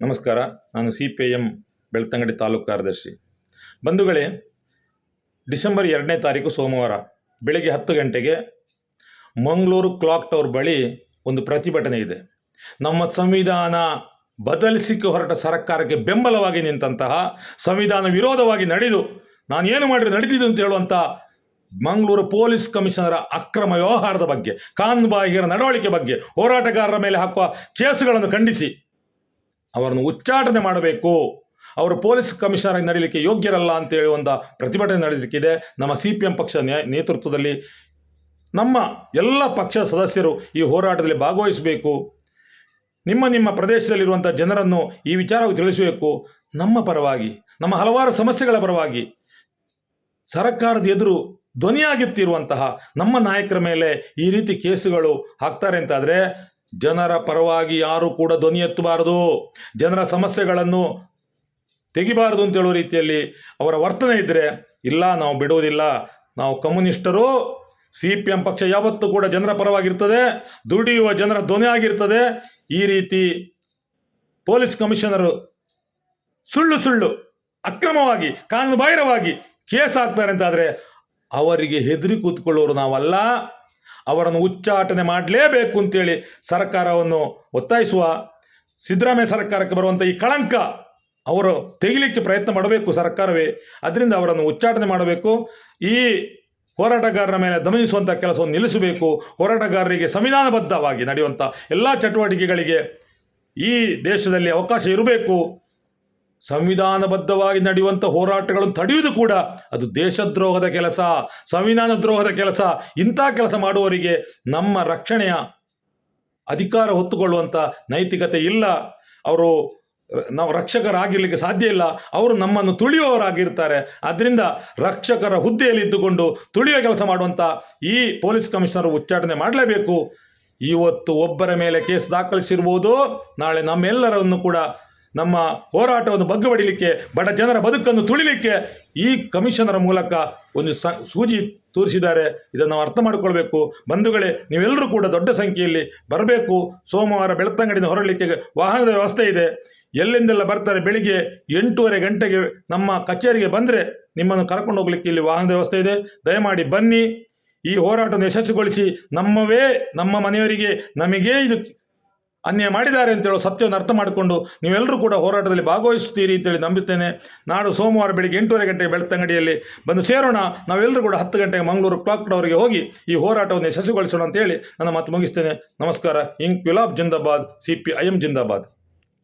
ನಮಸ್ಕಾರ, ನಾನು C P M Belthangady taluk ಕಾರ್ಯದರ್ಶಿ. ಬಂಧುಗಳೇ, ಡಿಸೆಂಬರ್ ಎರಡನೇ ತಾರೀಕು ಸೋಮವಾರ ಬೆಳಗ್ಗೆ ಹತ್ತು ಗಂಟೆಗೆ ಮಂಗಳೂರು ಕ್ಲಾಕ್ ಟವರ್ ಬಳಿ ಒಂದು ಪ್ರತಿಭಟನೆ ಇದೆ. ನಮ್ಮ ಸಂವಿಧಾನ ಬದಲಿಸಿಕ್ಕೆ ಹೊರಟ ಸರ್ಕಾರಕ್ಕೆ ಬೆಂಬಲವಾಗಿ ನಿಂತಹ ಸಂವಿಧಾನ ವಿರೋಧವಾಗಿ ನಡೆದು ನಾನು ಏನು ಮಾಡಿದ್ರೆ ನಡೆದಿದ್ದು ಅಂತ ಹೇಳುವಂಥ ಮಂಗಳೂರು ಪೊಲೀಸ್ ಕಮಿಷನರ ಅಕ್ರಮ ವ್ಯವಹಾರದ ಬಗ್ಗೆ ಕಾನೂನುಬಾಹಿರ ನಡವಳಿಕೆ ಬಗ್ಗೆ, ಹೋರಾಟಗಾರರ ಮೇಲೆ ಹಾಕುವ ಕೇಸುಗಳನ್ನು ಖಂಡಿಸಿ ಅವರನ್ನು ಉಚ್ಚಾಟನೆ ಮಾಡಬೇಕು. ಅವರು ಪೊಲೀಸ್ ಕಮಿಷನರ್ ಆಗಿ ನಡೀಲಿಕ್ಕೆ ಯೋಗ್ಯರಲ್ಲ ಅಂತ ಒಂದು ಪ್ರತಿಭಟನೆ ನಡೆಸಲಿಕ್ಕಿದೆ ನಮ್ಮ ಸಿ ಪಿ ಎಂ ಪಕ್ಷ ನೇತೃತ್ವದಲ್ಲಿ ನಮ್ಮ ಎಲ್ಲ ಪಕ್ಷ ಸದಸ್ಯರು ಈ ಹೋರಾಟದಲ್ಲಿ ಭಾಗವಹಿಸಬೇಕು. ನಿಮ್ಮ ನಿಮ್ಮ ಪ್ರದೇಶದಲ್ಲಿರುವಂಥ ಜನರನ್ನು ಈ ವಿಚಾರವಾಗಿ ತಿಳಿಸಬೇಕು. ನಮ್ಮ ಪರವಾಗಿ, ನಮ್ಮ ಹಲವಾರು ಸಮಸ್ಯೆಗಳ ಪರವಾಗಿ ಸರ್ಕಾರದ ಎದುರು ಧ್ವನಿಯಾಗುತ್ತಿರುವಂತಹ ನಮ್ಮ ನಾಯಕರ ಮೇಲೆ ಈ ರೀತಿ ಕೇಸುಗಳು ಹಾಕ್ತಾರೆ ಅಂತಾದರೆ ಜನರ ಪರವಾಗಿ ಯಾರು ಕೂಡ ಧ್ವನಿ ಎತ್ತಬಾರದು. ಜನರ ಸಮಸ್ಯೆಗಳನ್ನು ತೆಗಿಬಾರದು ಅಂತ ಹೇಳೋ ರೀತಿಯಲ್ಲಿ ಅವರ ವರ್ತನೆ ಇದ್ದರೆ ಇಲ್ಲ, ನಾವು ಬಿಡುವುದಿಲ್ಲ. ನಾವು ಕಮ್ಯುನಿಸ್ಟರು ಸಿ ಪಿ ಎಂ ಪಕ್ಷ ಯಾವತ್ತೂ ಕೂಡ ಜನರ ಪರವಾಗಿರ್ತದೆ, ದುಡಿಯುವ ಜನರ ಧ್ವನಿ ಆಗಿರ್ತದೆ. ಈ ರೀತಿ ಪೊಲೀಸ್ ಕಮಿಷನರು ಸುಳ್ಳು ಸುಳ್ಳು, ಅಕ್ರಮವಾಗಿ ಕಾನೂನು ಬಾಹಿರವಾಗಿ ಕೇಸ್ ಹಾಕ್ತಾರೆ ಅಂತಾದರೆ ಅವರಿಗೆ ಹೆದರಿ ಕೂತ್ಕೊಳ್ಳೋರು ನಾವಲ್ಲ. ಅವರನ್ನು ಉಚ್ಚಾಟನೆ ಮಾಡಲೇಬೇಕು ಅಂತೇಳಿ ಸರ್ಕಾರವನ್ನು ಒತ್ತಾಯಿಸುವ ಸಿದ್ದರಾಮಯ್ಯ ಸರ್ಕಾರಕ್ಕೆ ಬರುವಂಥ ಈ ಕಳಂಕ ಅವರು ತೆಗಿಲಿಕ್ಕೆ ಪ್ರಯತ್ನ ಮಾಡಬೇಕು ಸರ್ಕಾರವೇ. ಅದರಿಂದ ಅವರನ್ನು ಉಚ್ಚಾಟನೆ ಮಾಡಬೇಕು. ಈ ಹೋರಾಟಗಾರರ ಮೇಲೆ ದಮನಿಸುವಂಥ ಕೆಲಸವನ್ನು ನಿಲ್ಲಿಸಬೇಕು. ಹೋರಾಟಗಾರರಿಗೆ ಸಂವಿಧಾನಬದ್ಧವಾಗಿ ನಡೆಯುವಂಥ ಎಲ್ಲ ಚಟುವಟಿಕೆಗಳಿಗೆ ಈ ದೇಶದಲ್ಲಿ ಅವಕಾಶ ಇರಬೇಕು. ಸಂವಿಧಾನಬದ್ಧವಾಗಿ ನಡೆಯುವಂಥ ಹೋರಾಟಗಳನ್ನು ತಡೆಯುವುದು ಕೂಡ ಅದು ದೇಶದ್ರೋಹದ ಕೆಲಸ ಸಂವಿಧಾನ ದ್ರೋಹದ ಕೆಲಸ, ಇಂಥ ಕೆಲಸ ಮಾಡುವವರಿಗೆ ನಮ್ಮ ರಕ್ಷಣೆಯ ಅಧಿಕಾರ ಹೊತ್ತುಕೊಳ್ಳುವಂಥ ನೈತಿಕತೆ ಇಲ್ಲ. ಅವರು ನಾವು ರಕ್ಷಕರಾಗಿರ್ಲಿಕ್ಕೆ ಸಾಧ್ಯ ಇಲ್ಲ. ಅವರು ನಮ್ಮನ್ನು ತುಳಿಯುವವರಾಗಿರ್ತಾರೆ. ಆದ್ದರಿಂದ ರಕ್ಷಕರ ಹುದ್ದೆಯಲ್ಲಿ ಇದ್ದುಕೊಂಡು ತುಳಿಯುವ ಕೆಲಸ ಮಾಡುವಂಥ ಈ ಪೊಲೀಸ್ ಕಮಿಷನರ್ ಉಚ್ಚಾಟನೆ ಮಾಡಲೇಬೇಕು. ಇವತ್ತು ಒಬ್ಬರ ಮೇಲೆ ಕೇಸ್ ದಾಖಲಿಸಿರ್ಬೋದು. ನಾಳೆ ನಮ್ಮೆಲ್ಲರನ್ನು ಕೂಡ ನಮ್ಮ ಹೋರಾಟವನ್ನು ಬಗ್ಗಬಡಿಲಿಕ್ಕೆ, ಬಡ ಜನರ ಬದುಕನ್ನು ತುಳಿಲಿಕ್ಕೆ ಈ ಕಮಿಷನರ ಮೂಲಕ ಒಂದು ಸ, ಸೂಜಿ ತೋರಿಸಿದ್ದಾರೆ. ಇದನ್ನು ನಾವು ಅರ್ಥ ಮಾಡಿಕೊಳ್ಬೇಕು. ಬಂಧುಗಳೇ, ನೀವೆಲ್ಲರೂ ಕೂಡ ದೊಡ್ಡ ಸಂಖ್ಯೆಯಲ್ಲಿ ಬರಬೇಕು. ಸೋಮವಾರ ಬೆಳ್ತಂಗಡಿಯಿಂದ ಹೊರಡಲಿಕ್ಕೆ ವಾಹನದ ವ್ಯವಸ್ಥೆ ಇದೆ. ಎಲ್ಲಿಂದೆಲ್ಲ ಬರ್ತಾರೆ ಬೆಳಿಗ್ಗೆ ಎಂಟೂವರೆ ಗಂಟೆಗೆ ನಮ್ಮ ಕಚೇರಿಗೆ ಬಂದರೆ ನಿಮ್ಮನ್ನು ಕರ್ಕೊಂಡು ಹೋಗಲಿಕ್ಕೆ ಇಲ್ಲಿ ವಾಹನದ ವ್ಯವಸ್ಥೆ ಇದೆ. ದಯಮಾಡಿ ಬನ್ನಿ. ಈ ಹೋರಾಟವನ್ನು ಯಶಸ್ವಿಗೊಳಿಸಿ. ನಮ್ಮವೇ, ನಮ್ಮ ಮನೆಯವರಿಗೆ ನಮಗೇ ಇದು ಅನ್ಯಾಯ ಮಾಡಿದ್ದಾರೆ ಅಂತೇಳೋ ಸತ್ಯವನ್ನು ಅರ್ಥ ಮಾಡಿಕೊಂಡು ನೀವೆಲ್ಲರೂ ಕೂಡ ಹೋರಾಟದಲ್ಲಿ ಭಾಗವಹಿಸುತ್ತೀರಿ ಅಂತೇಳಿ ನಂಬುತ್ತೇನೆ ನಾಡು ಸೋಮವಾರ ಬೆಳಿಗ್ಗೆ ಎಂಟೂವರೆ ಗಂಟೆಗೆ ಬೆಳ್ತಂಗಡಿಯಲ್ಲಿ ಬಂದು ಸೇರೋಣ. ನಾವೆಲ್ಲರೂ ಕೂಡ ಹತ್ತು ಗಂಟೆಗೆ ಮಂಗಳೂರು ಕ್ಲಾಕ್ ಟವರ್ಗೆ ಹೋಗಿ ಈ ಹೋರಾಟವನ್ನು ಯಶಸ್ವಿಗೊಳಿಸೋಣ ಅಂತೇಳಿ ನನ್ನ ಮಾತು ಮುಗಿಸ್ತೇನೆ. ನಮಸ್ಕಾರ. ಇಂಕ್ ಗುಲಾಬ್ ಜಿಂದಾಬಾದ್ C P I M zindabad.